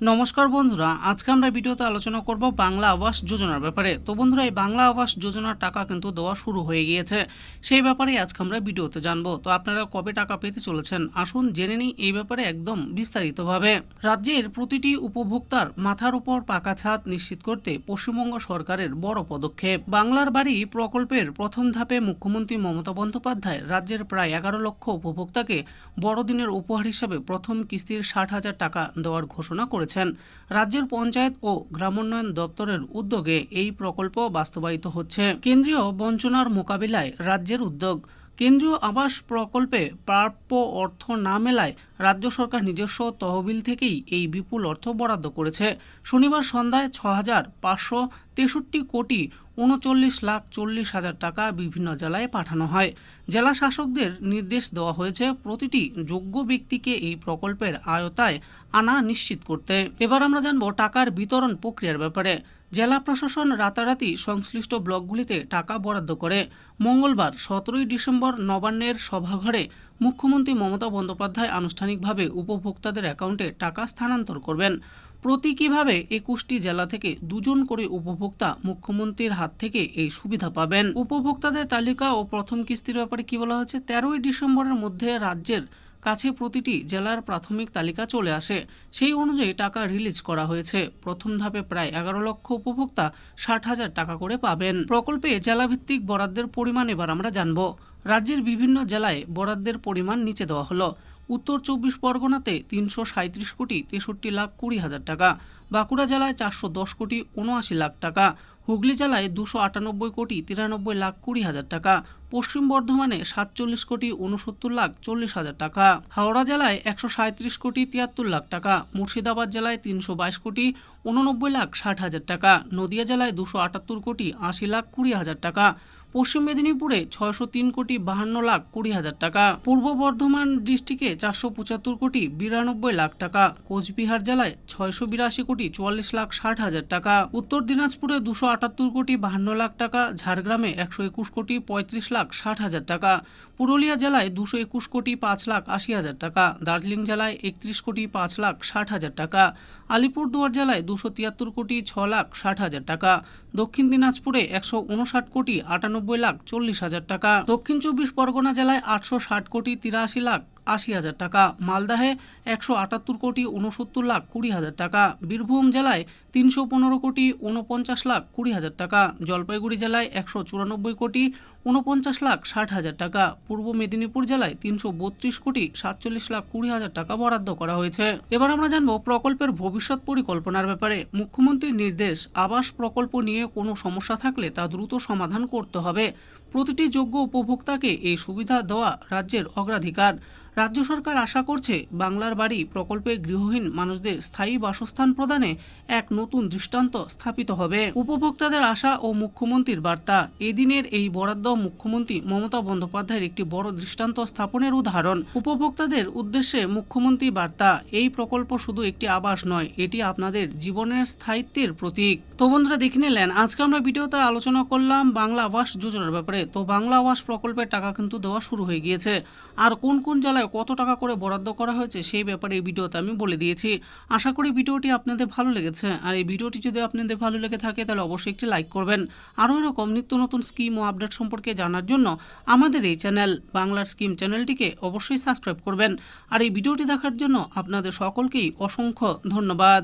নমস্কার বন্ধুরা, আজকে আমরা ভিডিওতে আলোচনা করব বাংলা আবাস যোজনার ব্যাপারে। তো বন্ধুরা, এই বাংলা আবাস যোজনার টাকা কিন্তু দেওয়া শুরু হয়ে গিয়েছে। সেই ব্যাপারে আজকে আমরা ভিডিওতে জানব। তো আপনারা কবে টাকা পেতে চলেছেন? আসুন জেনে নিই এই ব্যাপারে একদম বিস্তারিতভাবে। রাজ্যের প্রতিটি উপভোক্তার মাথার উপর পাকা ছাদ নিশ্চিত করতে পশ্চিমবঙ্গ সরকারের বড় পদক্ষেপ। বাংলার বাড়ি প্রকল্পের প্রথম ধাপে মুখ্যমন্ত্রী মমতা বন্দ্যোপাধ্যায় রাজ্যের প্রায় এগারো লক্ষ উপভোক্তাকে বড়দিনের উপহার হিসাবে প্রথম কিস্তির ষাট হাজার টাকা দেওয়ার ঘোষণা করেছেন। রাজ্যের পঞ্চায়েত ও গ্রামোন্নয়ন দপ্তরের উদ্যোগে এই প্রকল্প বাস্তবায়িত হচ্ছে। কেন্দ্রীয় বঞ্চনার মোকাবিলায় রাজ্যের উদ্যোগ। কেন্দ্রীয় আবাস প্রকল্পে প্রাপ্য অর্থ না মেলায় রাজ্য সরকার নিজস্ব তহবিল থেকেই এই বিপুল অর্থ বরাদ্দ করেছে। শনিবার সন্ধ্যায় ছ হাজার পাঁচশো তেষট্টি কোটি উনচল্লিশ লাখ চল্লিশ হাজার টাকা বিভিন্ন জেলায় পাঠানো হয়। জেলা শাসকদের নির্দেশ দেওয়া হয়েছে প্রতিটি যোগ্য ব্যক্তিকে এই প্রকল্পের আয়তায় আনা নিশ্চিত করতে। এবার আমরা জানব টাকার বিতরণ প্রক্রিয়ার ব্যাপারে। জেলা প্রশাসন রাতারাতি সংশ্লিষ্ট ব্লকগুলিতে টাকা বরাদ্দ করে। মঙ্গলবার সতেরোই ডিসেম্বর নবান্নের সভাঘরে মুখ্যমন্ত্রী মমতা বন্দ্যোপাধ্যায় আনুষ্ঠানিকভাবে উপভোক্তাদের অ্যাকাউন্টে টাকা স্থানান্তর করবেন। প্রতীকীভাবে একুশটি জেলা থেকে দুজন করে উপভোক্তা মুখ্যমন্ত্রীর হাত থেকে এই সুবিধা পাবেন? উপভোক্তাদের তালিকা ও প্রথম কিস্তির ব্যাপারে কি বলা হয়েছে? তেরোই ডিসেম্বরের মধ্যে রাজ্যের কাছে প্রতিটি জেলার প্রাথমিক তালিকা চলে আসে। সেই অনুযায়ী টাকা রিলিজ করা হয়েছে। প্রথম ধাপে প্রায় এগারো লক্ষ উপভোক্তা ষাট হাজার টাকা করে পাবেন। প্রকল্পে জেলাভিত্তিক বরাদ্দের পরিমাণ এবার আমরা জানব। রাজ্যের বিভিন্ন জেলায় বরাদ্দের পরিমাণ নিচে দেওয়া হলো। উত্তর চব্বিশ পরগনাতে তিনশো সাঁত্রিশ কোটি তেষট্টি লাখ কুড়ি হাজার টাকা, বাঁকুড়া জেলায় চারশো দশ কোটি উনআশি লাখ টাকা, হুগলি জেলায় দুশো আটানব্বই কোটি তিরানব্বই লাখ কুড়ি হাজার টাকা পশ্চিম বর্ধমানে সাতচল্লিশ কোটি উনসত্তর লাখ চল্লিশ হাজার টাকা, হাওড়া জেলায় একশো সাঁত্রিশ কোটি তিয়াত্তর লাখ টাকা, মুর্শিদাবাদ জেলায় তিনশো বাইশ কোটি উননব্বই লাখ ষাট হাজার টাকা, নদিয়া জেলায় দুশো আটাত্তর কোটি আশি লাখ কুড়ি হাজার টাকা, পশ্চিম মেদিনীপুরে ছয়শো তিন কোটি বাহান্ন লাখ কুড়ি হাজার টাকা, পূর্ব বর্ধমান ডিস্ট্রিক্টে চারশো পঁচাত্তর কোটি বিরানব্বই লাখ টাকা, কোচবিহার জেলায় ছয়শো বিরাশি কোটি চুয়াল্লিশ লাখ ষাট হাজার টাকা, উত্তর দিনাজপুরে দুশো আটাত্তর কোটি বাহান্ন লাখ টাকা, ঝাড়গ্রামে একশো একুশ কোটি পঁয়ত্রিশ লাখ ষাট হাজার টাকা। পুরুলিয়া জেলায় দুশো একুশ কোটি পাঁচ লাখ আশি হাজার টাকা। দার্জিলিং জেলায় একত্রিশ কোটি পাঁচ লাখ ষাট হাজার টাকা। আলিপুরদুয়ার জেলায় দুশো তিয়াত্তর কোটি ছ লাখ ষাট হাজার টাকা। দক্ষিণ দিনাজপুরে একশো উনষাট কোটি আটানব্বই লাখ চল্লিশ হাজার টাকা। দক্ষিণ চব্বিশ পরগনা জেলায় আটশো ষাট কোটি তিরাশি লাখ আশি হাজার টাকা। মালদাহে একশো আটাত্তর কোটি উনসত্তর লাখ কুড়ি হাজার টাকা। বীরভূম জেলায় তিনশো পনেরো কোটি উনপঞ্চাশ লাখ কুড়ি হাজার টাকা। জলপাইগুড়ি জেলায় একশো চুরানব্বই কোটি উনপঞ্চাশ লাখ ষাট হাজার টাকা। পূর্ব মেদিনীপুর জেলায় তিনশো বত্রিশ কোটি সাতচল্লিশ লাখ কুড়ি হাজার টাকা বরাদ্দ করা হয়েছে। এবার আমরা জানব প্রকল্পের ভবিষ্যৎ পরিকল্পনার ব্যাপারে। মুখ্যমন্ত্রীর নির্দেশ, আবাস প্রকল্প নিয়ে কোনো সমস্যা থাকলে তা দ্রুত সমাধান করতে হবে। প্রতিটি যোগ্য উপভোক্তাকে এই সুবিধা দেওয়া রাজ্যের অগ্রাধিকার। রাজ্য সরকার আশা করছে বাংলার বাড়ি প্রকল্পে গৃহহীন মানুষদের স্থায়ী বাসস্থান প্রদানে এক নতুন দৃষ্টান্ত স্থাপিত হবে। উপভোক্তাদের আশা ও মুখ্যমন্ত্রীর বার্তা। এদিনের এই বরাদ্দ মুখ্যমন্ত্রী মমতা বন্দ্যোপাধ্যায়ের একটি বড় দৃষ্টান্ত স্থাপনের উদাহরণ। উপভোক্তাদের উদ্দেশ্যে মুখ্যমন্ত্রী বার্তা, এই প্রকল্প শুধু একটি আবাস নয়, এটি আপনাদের জীবনের স্থায়িত্বের প্রতীক। তো বন্ধুরা দেখে নিলেন, আজকে আমরা ভিডিওতে আলোচনা করলাম বাংলা আবাস যোজনার ব্যাপারে। তো বাংলা আবাস প্রকল্পের টাকা কিন্তু দেওয়া শুরু হয়ে গিয়েছে। আর কোন কোন জেলায় কত টাকা করে বরাদ্দ করা হয়েছে সেই ব্যাপারে এই ভিডিওতে আমি বলে দিয়েছি। আশা করি ভিডিওটি আপনাদের ভালো লেগেছে। আর এই ভিডিওটি যদি আপনাদের ভালো লেগে থাকে, তাহলে অবশ্যই একটি লাইক করবেন। আরও এরকম নিত্য নতুন স্কিম ও আপডেট সম্পর্কে জানার জন্য আমাদের এই চ্যানেল বাংলার স্কিম চ্যানেলটিকে অবশ্যই সাবস্ক্রাইব করবেন। আর এই ভিডিওটি দেখার জন্য আপনাদের সকলকেই অসংখ্য ধন্যবাদ।